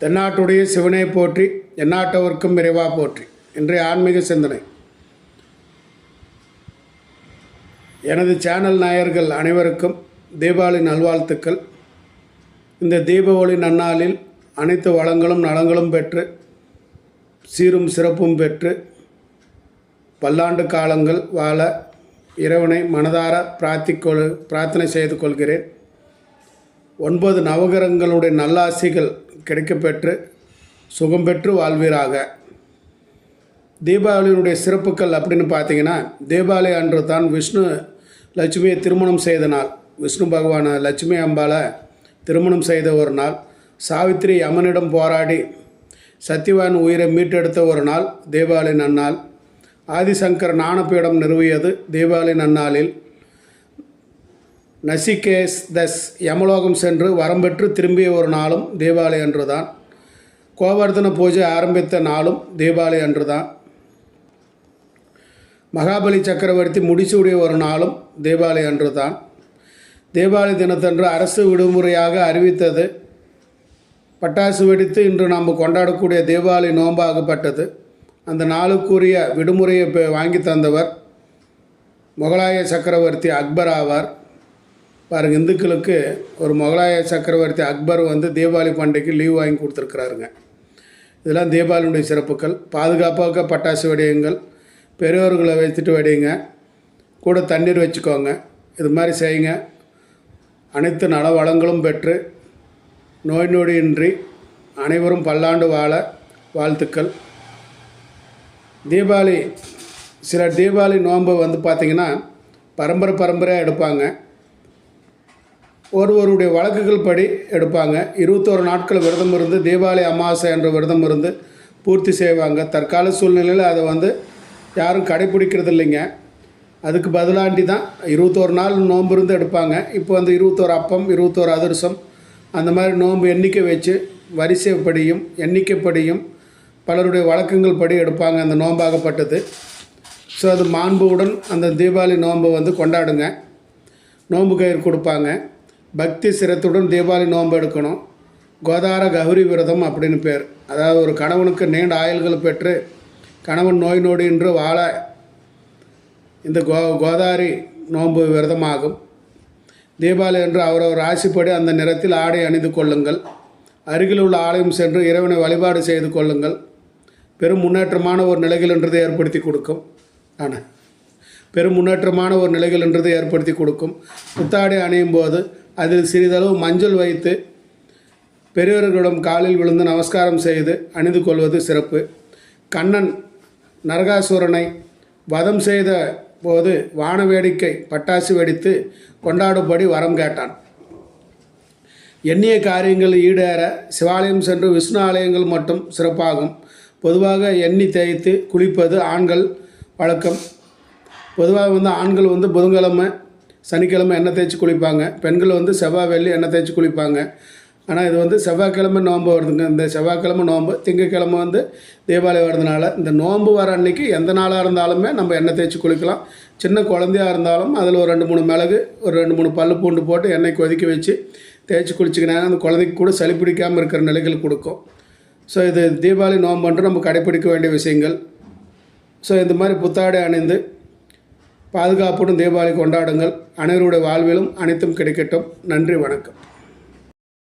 தென்னாட்டுடைய சிவனை போற்றி எந்நாட்டவர்க்கும் விரைவாக போற்றி. இன்றைய ஆன்மீக சிந்தனை. எனது சேனல் நாயர்கள் அனைவருக்கும் தீபாவளி நல்வாழ்த்துக்கள். இந்த தீபாவளி நன்னாளில் அனைத்து வளங்களும் நலங்களும் பெற்று சீரும் சிறப்பும் பெற்று பல்லாண்டு காலங்கள் வாழ இறைவனை மனதார பிரார்த்திக்கொள் பிரார்த்தனை செய்து கொள்கிறேன். ஒன்பது நவகரங்களுடைய நல்லாசிகள் கிடைக்கப்பெற்று சுகம் பெற்று வாழ்வீராக. தீபாவளியினுடைய சிறப்புகள் அப்படின்னு பார்த்தீங்கன்னா தீபாவளி அன்று தான் விஷ்ணு லட்சுமியை திருமணம் செய்த நாள். விஷ்ணு பகவானை லட்சுமி அம்பாலை திருமணம் செய்த ஒரு நாள். சாவித்திரி அம்மனிடம் போராடி சத்தியவான் உயிரை மீட்டெடுத்த ஒரு நாள் தீபாவளி நன்னாள். ஆதிசங்கர் ஞானப்பீடம் நிறுவியது தீபாவளி நன்னாளில். நசிகேஸ் தஸ் யமலோகம் சென்று வரம்பெற்று திரும்பிய ஒரு நாளும் தீபாவளி அன்றுதான். கோவர்தன பூஜை ஆரம்பித்த நாளும் தீபாவளி அன்றுதான். மகாபலி சக்கரவர்த்தி முடிசூடிய ஒரு நாளும் தீபாவளி அன்றுதான். தீபாவளி தினத்தன்று அரசு விடுமுறையாக அறிவித்தது. பட்டாசு வெடித்து இன்று நாம் கொண்டாடக்கூடிய தீபாவளி நோம்பாகப்பட்டது அந்த நாளுக்குரிய விடுமுறையை வாங்கி தந்தவர் முகலாய சக்கரவர்த்தி அக்பர் ஆவார். பாருங்க இந்துக்களுக்கு ஒரு முகலாய சக்கரவர்த்தி அக்பர் வந்து தீபாவளி பண்டிகைக்கு லீவ் வாங்கி கொடுத்துருக்குறாருங்க. இதெல்லாம் தீபாவளியுடைய சிறப்புகள். பாதுகாப்பாக பட்டாசு வெடியுங்கள். பெரியவர்களை வைத்துட்டு வெடியுங்க கூட தண்ணீர் வச்சுக்கோங்க. இது மாதிரி செய்யுங்க. அனைத்து நல வளங்களும் பெற்று நோய் நொடியின்றி அனைவரும் பல்லாண்டு வாழ வாழ்த்துக்கள். தீபாவளி சில தீபாவளி நோன்பு வந்து பார்த்திங்கன்னா பரம்பரை பரம்பரையாக எடுப்பாங்க. ஒருவருடைய வழக்குகள் படி எடுப்பாங்க. இருபத்தோரு நாட்கள் விரதம் இருந்து தீபாவளி அமாவாசை என்ற விரதம் இருந்து பூர்த்தி செய்வாங்க. தற்கால சூழ்நிலையில் அதை வந்து யாரும் கடைப்பிடிக்கிறது இல்லைங்க. அதுக்கு பதிலாண்டி தான் இருபத்தோரு நாள் நோன்பு இருந்து எடுப்பாங்க. இப்போ வந்து இருபத்தோரு அப்பம் இருபத்தோரு அதிரசம் அந்த மாதிரி நோன்பு எண்ணிக்கை வச்சு வரிசைப்படியும் எண்ணிக்கைப்படியும் பலருடைய வழக்கங்கள் படி எடுப்பாங்க அந்த நோன்பாகப்பட்டது. ஸோ அது மாண்புடன் அந்த தீபாவளி நோன்பை வந்து கொண்டாடுங்க. நோன்பு கயிறு கொடுப்பாங்க. பக்தி சிரத்துடன் தீபாவளி நோன்பு எடுக்கணும். கோதார கௌரி விரதம் அப்படின்னு பேர். அதாவது ஒரு கணவனுக்கு நீண்ட ஆயுள்கள் பெற்று கணவன் நோய் நொடியின்றி வாழ இந்த கோ கோதாரி நோன்பு விரதமாகும். தீபாவளி என்று அவரவர் ராசிப்படி அந்த நிறத்தில் ஆடை அணிந்து கொள்ளுங்கள். அருகில் உள்ள ஆலயம் சென்று இறைவனை வழிபாடு செய்து கொள்ளுங்கள். பெரும் முன்னேற்றமான ஒரு நிலைகள் என்றதை ஏற்படுத்தி கொடுக்கும். ஆனால் பெரும் முன்னேற்றமான ஒரு நிலைகள் என்றதை ஏற்படுத்தி கொடுக்கும். புத்தாடை அணியும் போது அதில் சிறிதளவு மஞ்சள் வைத்து பெரியவர்களிடம் காலில் விழுந்து நமஸ்காரம் செய்து அணிந்து கொள்வது சிறப்பு. கண்ணன் நரகாசுரனை வதம் செய்த போது வான வேடிக்கை பட்டாசு வெடித்து கொண்டாடும்படி வரம் கேட்டான். எண்ணிய காரியங்கள் ஈடேற சிவாலயம் சென்று விஷ்ணு ஆலயங்கள் மட்டும் சிறப்பாகும். பொதுவாக எண்ணி தேய்த்து குளிப்பது ஆண்கள் வழக்கம். பொதுவாக வந்து ஆண்கள் வந்து புதன்கிழமை சனிக்கிழமை எண்ணெய் தேய்ச்சி குளிப்பாங்க. பெண்கள் வந்து செவ்வாய் வெள்ளி எண்ணெய் தேய்ச்சி குளிப்பாங்க. ஆனால் இது வந்து செவ்வாய்க்கிழமை நோன்பு வருதுங்க. இந்த செவ்வாய்க்கிழமை நோன்பு திங்கக்கிழமை வந்து தீபாவளி வர்றதுனால இந்த நோன்பு வர அன்னைக்கு எந்த நாளாக இருந்தாலுமே நம்ம எண்ணெய் தேய்ச்சி குளிக்கலாம். சின்ன குழந்தையா இருந்தாலும் அதில் ஒரு ரெண்டு மூணு மிளகு ஒரு ரெண்டு மூணு பல் பூண்டு போட்டு எண்ணெய் கொதிக்க வச்சு தேய்ச்சி குளிச்சிக்கினா அந்த குழந்தைக்கு கூட சளி பிடிக்காமல் இருக்கிற நிலைகள் கொடுக்கும். ஸோ இது தீபாவளி நோன்பன்று நம்ம கடைப்பிடிக்க வேண்டிய விஷயங்கள். ஸோ இந்த மாதிரி புத்தாடை அணிந்து பாதுகாப்புடன் தீபாவளி கொண்டாடுங்கள். அனைவருடைய வாழ்விலும் அனைத்தும் கிடைக்கட்டும். நன்றி வணக்கம்.